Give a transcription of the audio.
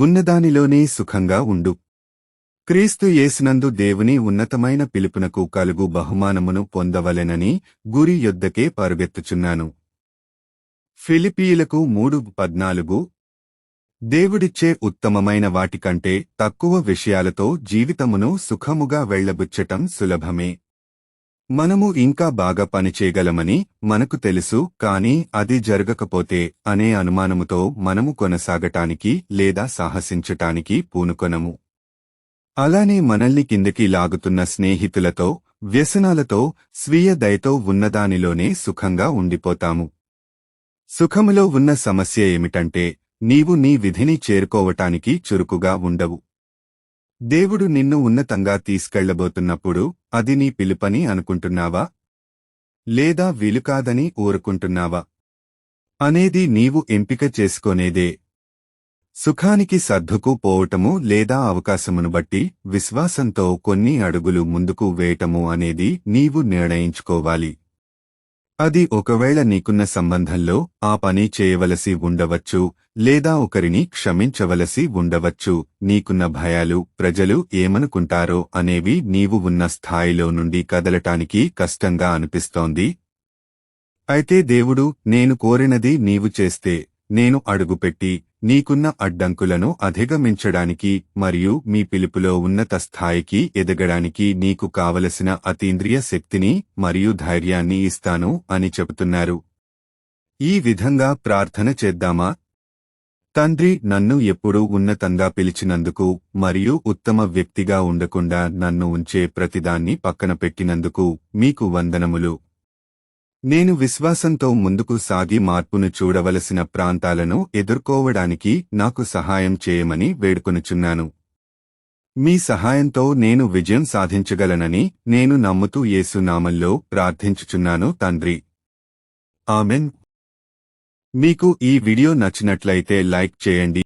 ఉన్నదానిలోనే సుఖంగా ఉండు. క్రీస్తు యేసునందు దేవుని ఉన్నతమైన పిలుపునకు కలుగు బహుమానమును పొందవలెనని గురి యొద్దకే పరుగెత్తుచున్నాను. ఫిలిపీలకు మూడు పద్నాలుగు. దేవుడిచ్చే ఉత్తమమైన వాటికంటే తక్కువ విషయాలతో జీవితమును సుఖముగా వెళ్ళబుచ్చటం సులభమే. మనము ఇంకా బాగా పనిచేయగలమని మనకు తెలుసు కాని అది జరగకపోతే అనే అనుమానముతో మనము కొనసాగటానికి లేదా సాహసించటానికి పూనుకొనము. అలానే మనల్ని కిందకి లాగుతున్న స్నేహితులతో వ్యసనాలతో స్వీయ దయతో ఉన్నదానిలోనే సుఖంగా ఉండిపోతాము. సుఖములో ఉన్న సమస్య ఏమిటంటే నీవు నీ విధిని చేరుకోవటానికి చురుకుగా ఉండవు. దేవుడు నిన్ను ఉన్నతంగా తీసుకెళ్ళబోతున్నప్పుడు అది నీ పిలుపని అనుకుంటున్నావా? లేదా వీలుకాదని ఊరుకుంటున్నావా? అనేది నీవు ఎంపిక చేసుకొనేదే. సుఖానికి సర్దుకు పోవటము లేదా అవకాశమును బట్టి విశ్వాసంతో కొన్ని అడుగులు ముందుకు వేయటము అనేది నీవు నిర్ణయించుకోవాలి. అది ఒకవేళ నీకున్న సంబంధంలో ఆ పని చేయవలసి ఉండవచ్చు లేదా ఒకరిని క్షమించవలసి ఉండవచ్చు నీకున్న భయాలు ప్రజలు ఏమనుకుంటారో అనేవి నీవు ఉన్న స్థాయిలో నుండి కదలటానికి కష్టంగా అనిపిస్తోంది. అయితే దేవుడు నేను కోరినది నీవు చేస్తే నేను అడుగుపెట్టి నీకున్న అడ్డంకులను అధిగమించడానికి మరియు మీ పిలుపులో ఉన్నత స్థాయికి ఎదగడానికి నీకు కావలసిన అతీంద్రియ శక్తిని మరియు ధైర్యాన్ని ఇస్తాను అని చెబుతున్నారు. ఈ విధంగా ప్రార్థన చేద్దామా? తండ్రి నన్ను ఎప్పుడూ ఉన్నతంగా పిలిచినందుకు మరియు ఉత్తమ వ్యక్తిగా ఉండకుండా నన్ను ఉంచే ప్రతిదాన్ని పక్కన పెట్టినందుకు మీకు వందనములు. నేను విశ్వాసంతో ముందుకు సాగి మార్పును చూడవలసిన ప్రాంతాలను ఎదుర్కోవడానికి నాకు సహాయం చేయమని వేడుకొనుచున్నాను. మీ సహాయంతో నేను విజయం సాధించగలనని నేను నమ్ముతూ యేసునామంలో ప్రార్థించుచున్నాను తండ్రి. ఆమెన్. మీకు ఈ వీడియో నచ్చినట్లయితే లైక్ చేయండి.